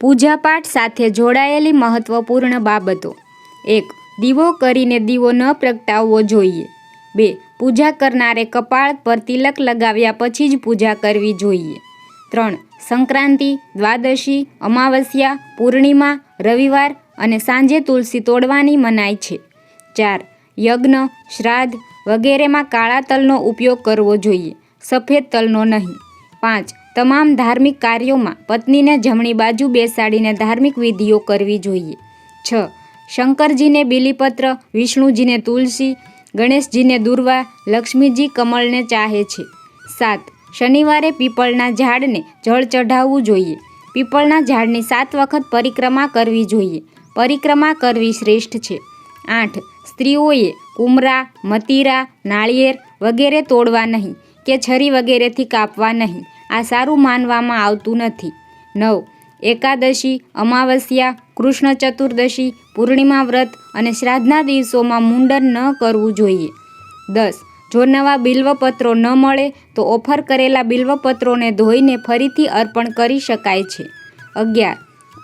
પૂજાપાઠ સાથે જોડાયેલી મહત્વપૂર્ણ બાબતો. એક, દીવો કરીને દીવો ન પ્રગટાવવો જોઈએ. બે, પૂજા કરનારે કપાળ પર તિલક લગાવ્યા પછી જ પૂજા કરવી જોઈએ. ત્રણ, સંક્રાંતિ, દ્વાદશી, અમાવસ્યા, પૂર્ણિમા, રવિવાર અને સાંજે તુલસી તોડવાની મનાય છે. ચાર, યજ્ઞ, શ્રાદ્ધ વગેરેમાં કાળા તલનો ઉપયોગ કરવો જોઈએ, સફેદ તલનો નહીં. પાંચ તમામ ધાર્મિક કાર્યોમાં પત્નીને જમણી બાજુ બેસાડીને ધાર્મિક વિધિઓ કરવી જોઈએ. છ. શંકરજીને બીલીપત્ર, વિષ્ણુજીને તુલસી, ગણેશજીને દુર્વા, લક્ષ્મીજી કમળને ચાહે છે. સાત. શનિવારે પીપળના ઝાડને જળ ચઢાવવું જોઈએ. પીપળના ઝાડની સાત વખત પરિક્રમા કરવી જોઈએ. પરિક્રમા કરવી શ્રેષ્ઠ છે. આઠ. સ્ત્રીઓએ કુમરા, મતીરા, નાળિયેર વગેરે તોડવા નહીં કે છરી વગેરેથી કાપવા નહીં. આ સારું માનવામાં આવતું નથી. નવ. એકાદશી, અમાવસ્યા, કૃષ્ણ ચતુર્દશી, પૂર્ણિમા વ્રત અને શ્રાદ્ધના દિવસોમાં મુંડન ન કરવું જોઈએ. દસ. જો નવા બિલ્વપત્રો ન મળે, તો ઓફર કરેલા બિલ્વપત્રોને ધોઈને ફરીથી અર્પણ કરી શકાય છે. અગિયાર.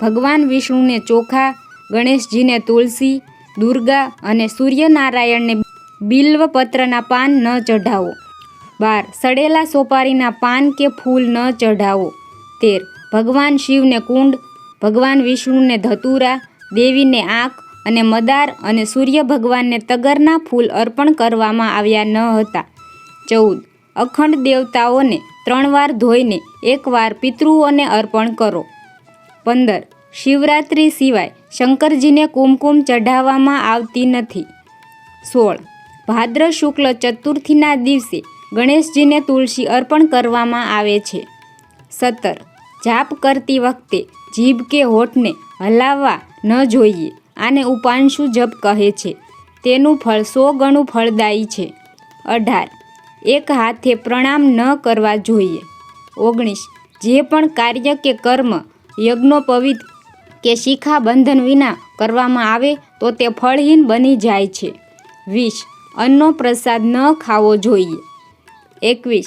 ભગવાન વિષ્ણુને ચોખા, ગણેશજીને તુલસી, દુર્ગા અને સૂર્યનારાયણને બિલ્વપત્રના પાન ન ચઢાવો. બાર, સડેલા સોપારીના પાન કે ફૂલ ન ચઢાવો. તેર, ભગવાન શિવને કુંડ, ભગવાન વિષ્ણુને ધતુરા, દેવીને આંખ અને મદાર અને સૂર્ય ભગવાનને તગરના ફૂલ અર્પણ કરવામાં આવ્યા ન હતા. ચૌદ, અખંડ દેવતાઓને ત્રણ વાર ધોઈને એકવાર પિતૃઓને અર્પણ કરો. પંદર, શિવરાત્રિ સિવાય શંકરજીને કુમકુમ ચઢાવવામાં આવતી નથી. સોળ, ભાદ્ર શુક્લ ચતુર્થીના દિવસે ગણેશજીને તુલસી અર્પણ કરવામાં આવે છે. સત્તર. જાપ કરતી વખતે જીભ કે હોઠને હલાવવા ન જોઈએ. આને ઉપાંશુ જપ કહે છે. તેનું ફળ સો ગણું ફળદાયી છે. અઢાર. એક હાથે પ્રણામ ન કરવા જોઈએ. ઓગણીસ. જે પણ કાર્ય કે કર્મ યજ્ઞોપવિત કે શિખા બંધન વિના કરવામાં આવે તો તે ફળહીન બની જાય છે. વીસ. અન્નનો પ્રસાદ ન ખાવો જોઈએ. એકવીસ.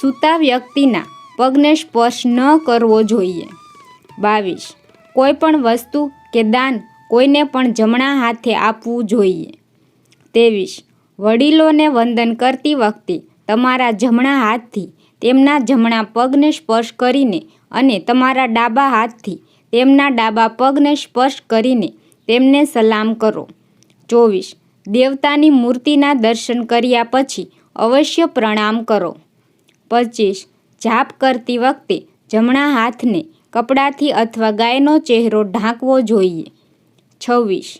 સૂતા વ્યક્તિના પગને સ્પર્શ ન કરવો જોઈએ. બાવીસ. કોઈ પણ વસ્તુ કે દાન કોઈને પણ જમણા હાથે આપવું જોઈએ. ત્રેવીસ. વડીલોને વંદન કરતી વખતે તમારા જમણા હાથથી તેમના જમણા પગને સ્પર્શ કરીને અને તમારા ડાબા હાથથી તેમના ડાબા પગને સ્પર્શ કરીને તેમને સલામ કરો. ચોવીસ. દેવતાની મૂર્તિના દર્શન કર્યા પછી અવશ્ય પ્રણામ કરો. પચીસ. જાપ કરતી વખતે જમણા હાથને કપડાથી અથવા ગાયનો ચહેરો ઢાંકવો જોઈએ. છવ્વીસ.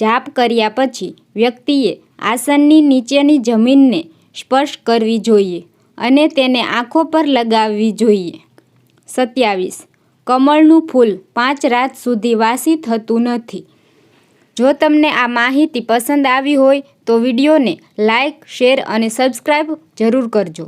જાપ કર્યા પછી વ્યક્તિએ આસનની નીચેની જમીનને સ્પર્શ કરવી જોઈએ અને તેને આંખો પર લગાવવી જોઈએ. સત્યાવીસ. કમળનું ફૂલ પાંચ રાત સુધી વાસી થતું નથી. જો તમને આ માહિતી પસંદ આવી હોય તો વિડીયોને લાઇક શેર અને સબસ્ક્રાઈબ જરૂર કરજો.